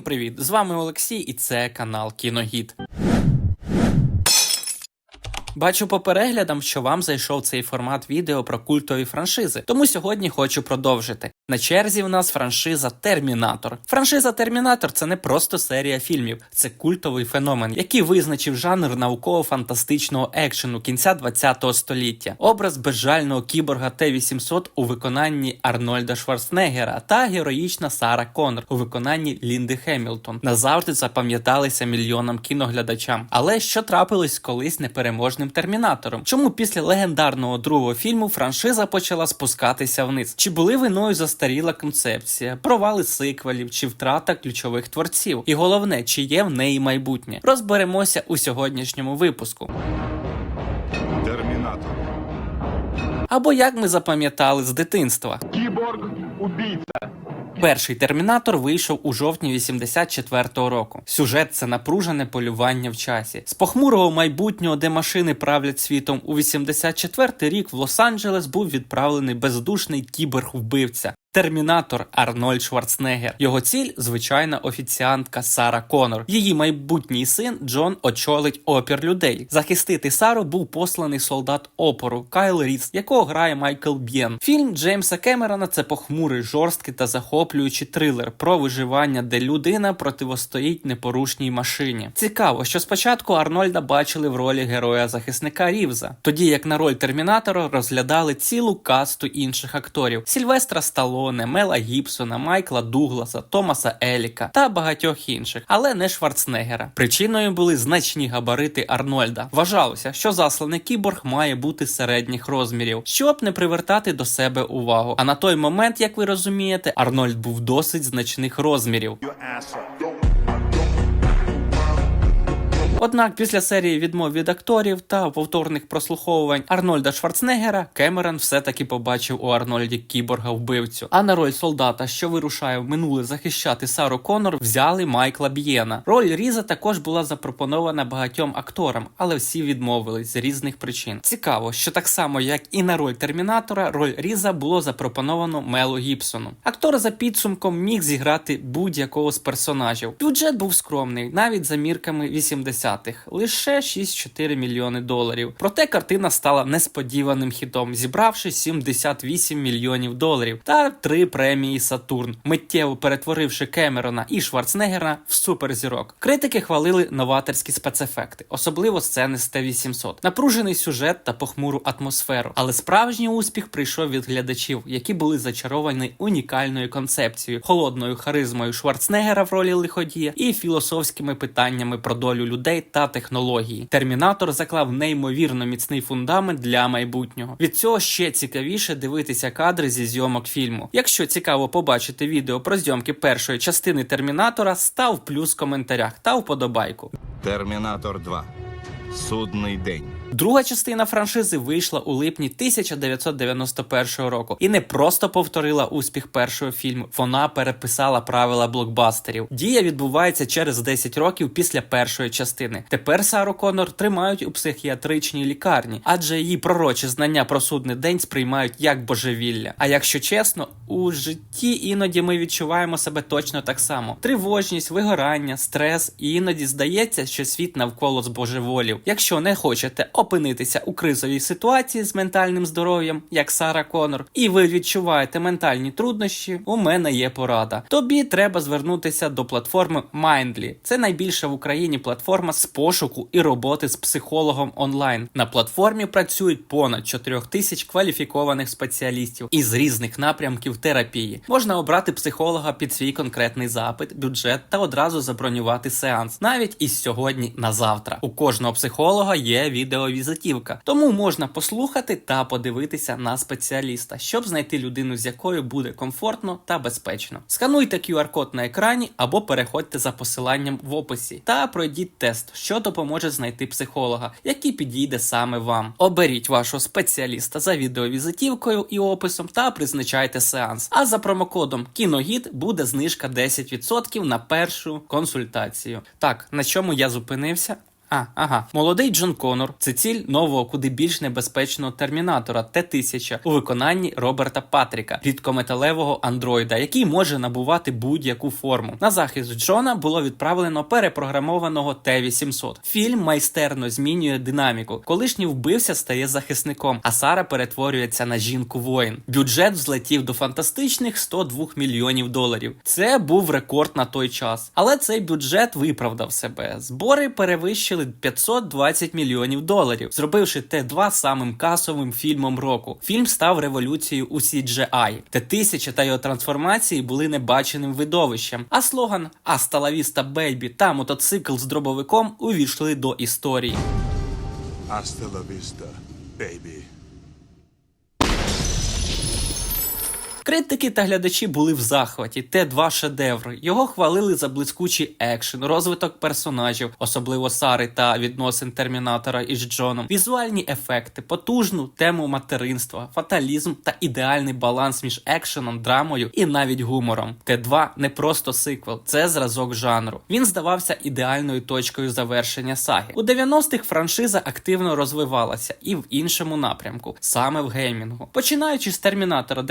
Всім привіт! З вами Олексій, і це канал Кіногід. Бачу по переглядам, що вам зайшов цей формат відео про культові франшизи, тому сьогодні хочу продовжити. На черзі в нас франшиза Термінатор. Франшиза Термінатор це не просто серія фільмів, це культовий феномен, який визначив жанр науково-фантастичного екшену кінця 20-го століття. Образ безжального кіборга Т-800 у виконанні Арнольда Шварценеггера та героїчна Сара Коннор у виконанні Лінди Хемілтон назавжди запам'яталися мільйонам кіноглядачам. Але що трапилось колись непереможним термінатором? Чому після легендарного другого фільму франшиза почала спускатися вниз? Чи були виною застаріла концепція, провали сиквелів чи втрата ключових творців? І головне, чи є в неї майбутнє? Розберемося у сьогоднішньому випуску. Термінатор. Або як ми запам'ятали з дитинства. Кіборг убійця. Перший термінатор вийшов у жовтні 84-го року. Сюжет це напружене полювання в часі. З похмурого майбутнього, де машини правлять світом, у 84-й рік в Лос-Анджелес був відправлений бездушний кіберг-вбивця. Термінатор Арнольд Шварценеггер. Його ціль звичайна офіціантка Сара Конор. Її майбутній син Джон очолить опір людей. Захистити Сару був посланий солдат опору Кайл Ріс, якого грає Майкл Б'єн. Фільм Джеймса Кемерона це похмурий, жорсткий та захоплюючий трилер про виживання, де людина противостоїть непорушній машині. Цікаво, що спочатку Арнольда бачили в ролі героя-захисника Рівза, тоді як на роль термінатора розглядали цілу касту інших акторів: Сільвестра Сталоне, Мела Гібсона, Майкла Дугласа, Томаса Еліка та багатьох інших, але не Шварценеггера. Причиною були значні габарити Арнольда. Вважалося, що засланий кіборг має бути середніх розмірів, щоб не привертати до себе увагу. А на той момент, як ви розумієте, Арнольд був досить значних розмірів. Однак після серії відмов від акторів та повторних прослуховувань Арнольда Шварценеггера Кемерон все-таки побачив у Арнольді кіборга вбивцю. А на роль солдата, що вирушає в минуле захищати Сару Коннор, взяли Майкла Б'єна. Роль Різа також була запропонована багатьом акторам, але всі відмовились з різних причин. Цікаво, що так само як і на роль термінатора, роль Різа було запропоновано Мелу Гібсону. Актор за підсумком міг зіграти будь-якого з персонажів. Бюджет був скромний, навіть за мірками 80 лише 6-4 мільйони доларів. Проте картина стала несподіваним хітом, зібравши 78 мільйонів доларів та три премії Сатурн, миттєво перетворивши Кемерона і Шварценеггера в суперзірок. Критики хвалили новаторські спецефекти, особливо сцени з Т-800, напружений сюжет та похмуру атмосферу. Але справжній успіх прийшов від глядачів, які були зачаровані унікальною концепцією, холодною харизмою Шварценеггера в ролі лиходія і філософськими питаннями про долю людей та технології. Термінатор заклав неймовірно міцний фундамент для майбутнього. Від цього ще цікавіше дивитися кадри зі зйомок фільму. Якщо цікаво побачити відео про зйомки першої частини Термінатора, став плюс в коментарях та вподобайку. Термінатор 2. Судний день. Друга частина франшизи вийшла у липні 1991 року і не просто повторила успіх першого фільму, вона переписала правила блокбастерів. Дія відбувається через 10 років після першої частини. Тепер Сару Коннор тримають у психіатричній лікарні, адже її пророчі знання про судний день сприймають як божевілля. А якщо чесно, у житті іноді ми відчуваємо себе точно так само: тривожність, вигорання, стрес, і іноді здається, що світ навколо збожеволів. Якщо не хочете опинитися у кризовій ситуації з ментальним здоров'ям, як Сара Конор, і ви відчуваєте ментальні труднощі, у мене є порада. Тобі треба звернутися до платформи Mindly. Це найбільша в Україні платформа з пошуку і роботи з психологом онлайн. На платформі працюють понад 4 тисяч кваліфікованих спеціалістів із різних напрямків терапії. Можна обрати психолога під свій конкретний запит, бюджет та одразу забронювати сеанс, навіть із сьогодні на завтра. У кожного психолога є відеовізитівка, тому можна послухати та подивитися на спеціаліста, щоб знайти людину, з якою буде комфортно та безпечно. Скануйте QR-код на екрані або переходьте за посиланням в описі та пройдіть тест, що допоможе знайти психолога, який підійде саме вам. Оберіть вашого спеціаліста за відеовізитівкою і описом та призначайте сеанс. А за промокодом Кіногід буде знижка 10% на першу консультацію. Так, на чому я зупинився? А, ага. Молодий Джон Конор це ціль нового, куди більш небезпечного термінатора Т-1000 у виконанні Роберта Патріка, рідкометалевого андроїда, який може набувати будь-яку форму. На захист Джона було відправлено перепрограмованого Т-800. Фільм майстерно змінює динаміку. Колишній вбився стає захисником, а Сара перетворюється на жінку воїн. Бюджет взлетів до фантастичних 102 мільйонів доларів. Це був рекорд на той час. Але цей бюджет виправдав себе. Збори перевищили 520 мільйонів доларів, зробивши Т2 самим касовим фільмом року. Фільм став революцією у CGI. Т-1000 та його трансформації були небаченим видовищем. А слоган «Аста ла віста, бейбі» та мотоцикл з дробовиком увійшли до історії. Асталавіста Бейбі. Критики та глядачі були в захваті. Т2 шедевр. Його хвалили за блискучий екшен, розвиток персонажів, особливо Сари та відносин Термінатора із Джоном, візуальні ефекти, потужну тему материнства, фаталізм та ідеальний баланс між екшеном, драмою і навіть гумором. Т2 не просто сиквел, це зразок жанру. Він здавався ідеальною точкою завершення саги. У 90-х франшиза активно розвивалася і в іншому напрямку, саме в геймінгу. Починаючи з Термінатора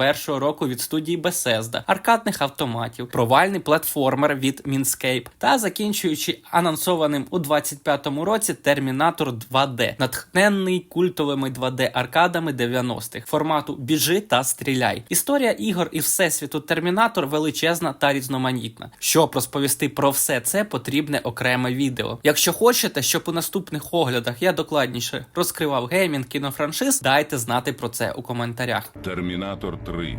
91-го року від студії Bethesda, аркадних автоматів, провальний платформер від Minscape та закінчуючи анонсованим у 25-му році Термінатор 2D, натхненний культовими 2D аркадами 90-х, формату біжи та стріляй. Історія ігор і всесвіту Термінатор величезна та різноманітна. Щоб розповісти про все це, потрібне окреме відео. Якщо хочете, щоб у наступних оглядах я докладніше розкривав геймінг кінофраншиз, дайте знати про це у коментарях. Термінатор 3.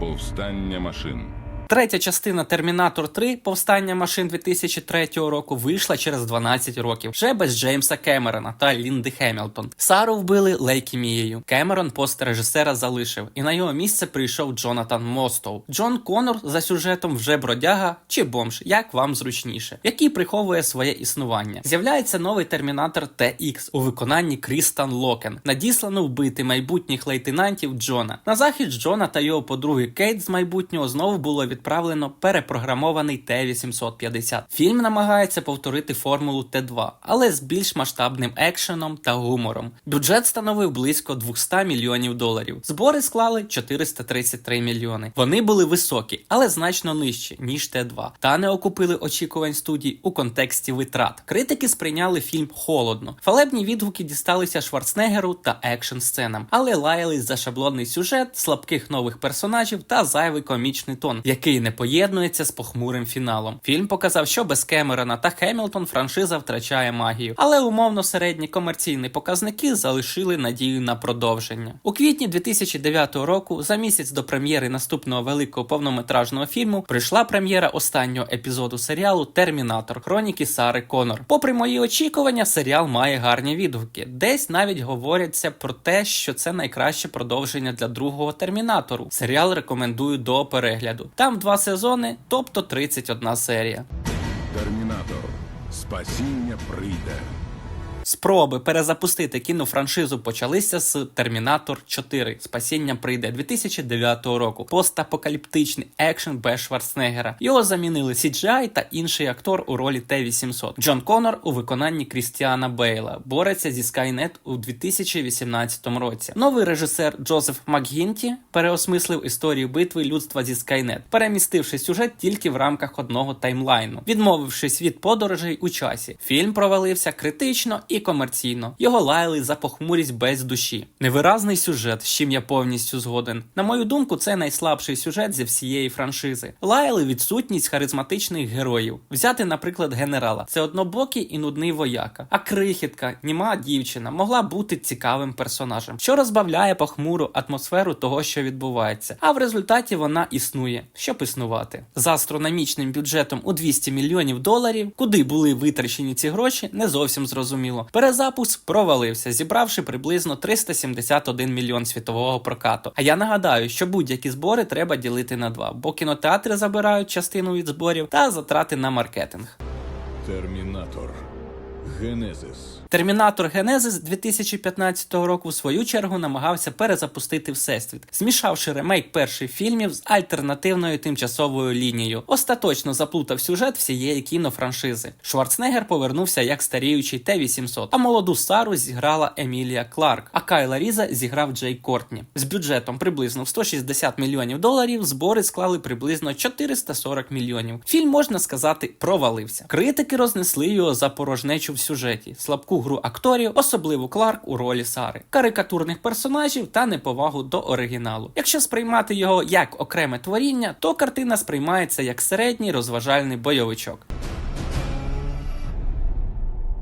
Повстання машин. Третя частина Термінатор 3 Повстання машин 2003 року вийшла через 12 років, вже без Джеймса Кемерона та Лінди Хемілтон. Сару вбили лейкемією. Кемерон пост режисера залишив, і на його місце прийшов Джонатан Мостоу. Джон Конор за сюжетом вже бродяга чи бомж, як вам зручніше, який приховує своє існування. З'являється новий Термінатор TX у виконанні Крістан Локен, надіслано вбити майбутніх лейтенантів Джона. На захист Джона та його подруги Кейт з майбутнього знову було відправлено перепрограмований Т-850. Фільм намагається повторити формулу Т-2, але з більш масштабним екшеном та гумором. Бюджет становив близько 200 мільйонів доларів. Збори склали 433 мільйони. Вони були високі, але значно нижчі ніж Т-2, та не окупили очікувань студій у контексті витрат. Критики сприйняли фільм холодно. Фалебні відгуки дісталися Шварценеггеру та екшн сценам, але лаялись за шаблонний сюжет, слабких нових персонажів та зайвий комічний тон, який не поєднується з похмурим фіналом. Фільм показав, що без Кемерона та Хемілтон франшиза втрачає магію, але умовно середні комерційні показники залишили надію на продовження. У квітні 2009 року, за місяць до прем'єри наступного великого повнометражного фільму, прийшла прем'єра останнього епізоду серіалу Термінатор Хроніки Сари Конор. Попри мої очікування, серіал має гарні відгуки. Десь навіть говоряться про те, що це найкраще продовження для другого термінатору. Серіал рекомендую до перегляду. Там два сезони, тобто 31 серія. Термінатор. Спасіння прийде. Спроби перезапустити кінофраншизу почалися з Термінатор 4. Спасіння прийде 2009 року. Постапокаліптичний екшен без Шварценеггера. Його замінили CGI та інший актор у ролі Т-800. Джон Коннор у виконанні Крістіана Бейла бореться зі Skynet у 2018 році. Новий режисер Джозеф Макгінті переосмислив історію битви людства зі Skynet, перемістивши сюжет тільки в рамках одного таймлайну, відмовившись від подорожей у часі. Фільм провалився критично і комерційно. Його лаяли за похмурість без душі. Невиразний сюжет, з чим я повністю згоден. На мою думку, це найслабший сюжет зі всієї франшизи. Лаяли відсутність харизматичних героїв. Взяти, наприклад, генерала. Це однобокий і нудний вояка. А крихітка, німа дівчина могла бути цікавим персонажем, що розбавляє похмуру атмосферу того, що відбувається. А в результаті вона існує, щоб існувати. з астрономічним бюджетом у 200 мільйонів доларів, куди були витрачені ці гроші, не зовсім зрозуміло. Перезапуск провалився, зібравши приблизно 371 мільйон світового прокату. А я нагадаю, що будь-які збори треба ділити на два, бо кінотеатри забирають частину від зборів та затрати на маркетинг. Термінатор. Генезис. Термінатор Генезис 2015 року в свою чергу намагався перезапустити всесвіт, змішавши ремейк перших фільмів з альтернативною тимчасовою лінією. Остаточно заплутав сюжет всієї кінофраншизи. Шварценеггер повернувся як старіючий Т-800, а молоду Сару зіграла Емілія Кларк, а Кайла Різа зіграв Джей Кортні. З бюджетом приблизно в 160 мільйонів доларів збори склали приблизно 440 мільйонів. Фільм, можна сказати, провалився. Критики рознесли його за порожнечу в сюжеті, слабку гру акторів, особливо Кларк у ролі Сари, карикатурних персонажів та неповагу до оригіналу. Якщо сприймати його як окреме творіння, то картина сприймається як середній розважальний бойовичок.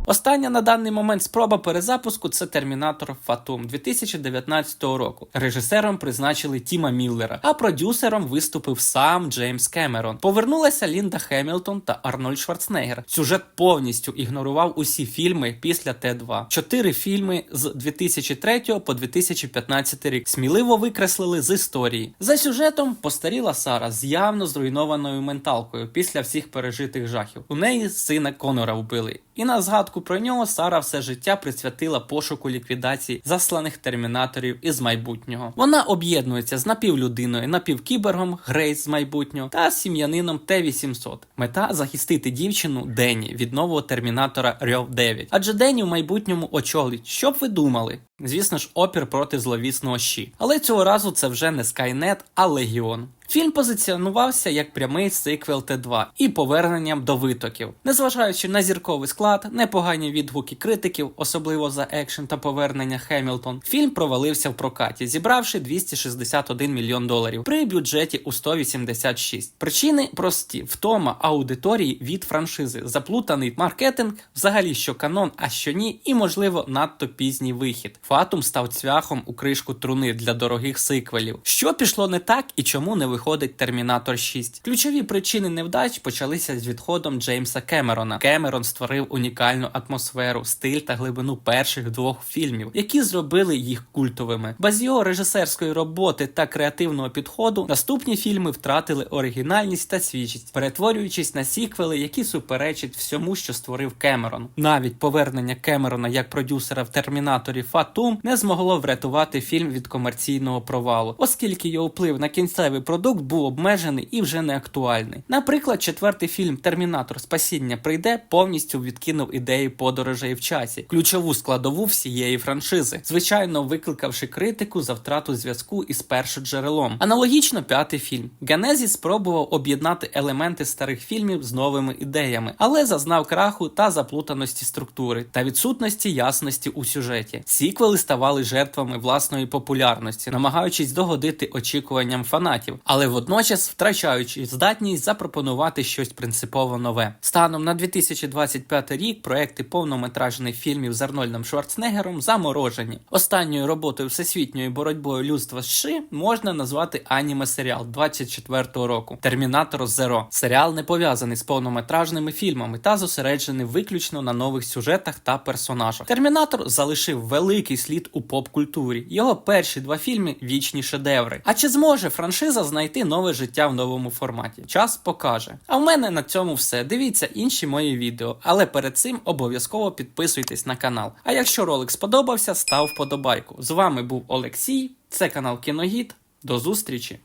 Остання на даний момент спроба перезапуску це Термінатор Фатум 2019 року. Режисером призначили Тіма Міллера, а продюсером виступив сам Джеймс Кемерон. Повернулася Лінда Хемілтон та Арнольд Шварценеггер. Сюжет повністю ігнорував усі фільми після Т2. Чотири фільми з 2003 по 2015 рік сміливо викреслили з історії. За сюжетом постаріла Сара з явно зруйнованою менталкою після всіх пережитих жахів. У неї сина Конора вбили. І на згадку про нього Сара все життя присвятила пошуку ліквідації засланих термінаторів із майбутнього. Вона об'єднується з напівлюдиною, напівкібергом Грейс з майбутнього та сім'янином Т-800. Мета захистити дівчину Дені від нового термінатора Рьов 9. Адже Дені в майбутньому очолить. Що б ви думали? Звісно ж, опір проти зловісного щі. Але цього разу це вже не Скайнет, а Легіон. Фільм позиціонувався як прямий сиквел Т2 і поверненням до витоків. Незважаючи на зірковий склад, непогані відгуки критиків, особливо за екшен та повернення Хемілтон, фільм провалився в прокаті, зібравши 261 мільйон доларів при бюджеті у 186. Причини прості: втома аудиторії від франшизи, заплутаний маркетинг, взагалі що канон, а що ні, і можливо надто пізній вихід. Фатум став цвяхом у кришку труни для дорогих сиквелів. Що пішло не так і чому не виходить Термінатор 6? Ключові причини невдач почалися з відходом Джеймса Кемерона. Кемерон створив унікальну атмосферу, стиль та глибину перших двох фільмів, які зробили їх культовими. Без його режисерської роботи та креативного підходу наступні фільми втратили оригінальність та свіжість, перетворюючись на сіквели, які суперечать всьому, що створив Кемерон. Навіть повернення Кемерона як продюсера в Термінаторі Фатум не змогло врятувати фільм від комерційного провалу, оскільки його вплив на кінцевий продукт був обмежений і вже не актуальний. Наприклад, четвертий фільм Термінатор Спасіння прийде повністю відкинув ідеї подорожей в часі, ключову складову всієї франшизи, звичайно, викликавши критику за втрату зв'язку із першоджерелом. Аналогічно п'ятий фільм Генезіс спробував об'єднати елементи старих фільмів з новими ідеями, але зазнав краху та заплутаності структури та відсутності ясності у сюжеті. Сіквели ставали жертвами власної популярності, намагаючись догодити очікуванням фанатів, але водночас втрачаючи здатність запропонувати щось принципово нове. Станом на 2025 рік проекти повнометражних фільмів з Арнольдом Шварценеггером заморожені. Останньою роботою всесвітньої боротьбою людства з США можна назвати аніме серіал 24-го року Термінатор Зеро. Серіал не пов'язаний з повнометражними фільмами та зосереджений виключно на нових сюжетах та персонажах. Термінатор залишив великий слід у поп-культурі. Його перші два фільми вічні шедеври. А чи зможе франшиза знайти нове життя в новому форматі? Час покаже. А в мене на цьому все. Дивіться інші мої відео, але перед цим обов'язково підписуйтесь на канал. А якщо ролик сподобався, став вподобайку. З вами був Олексій. Це канал Кіногід. До зустрічі!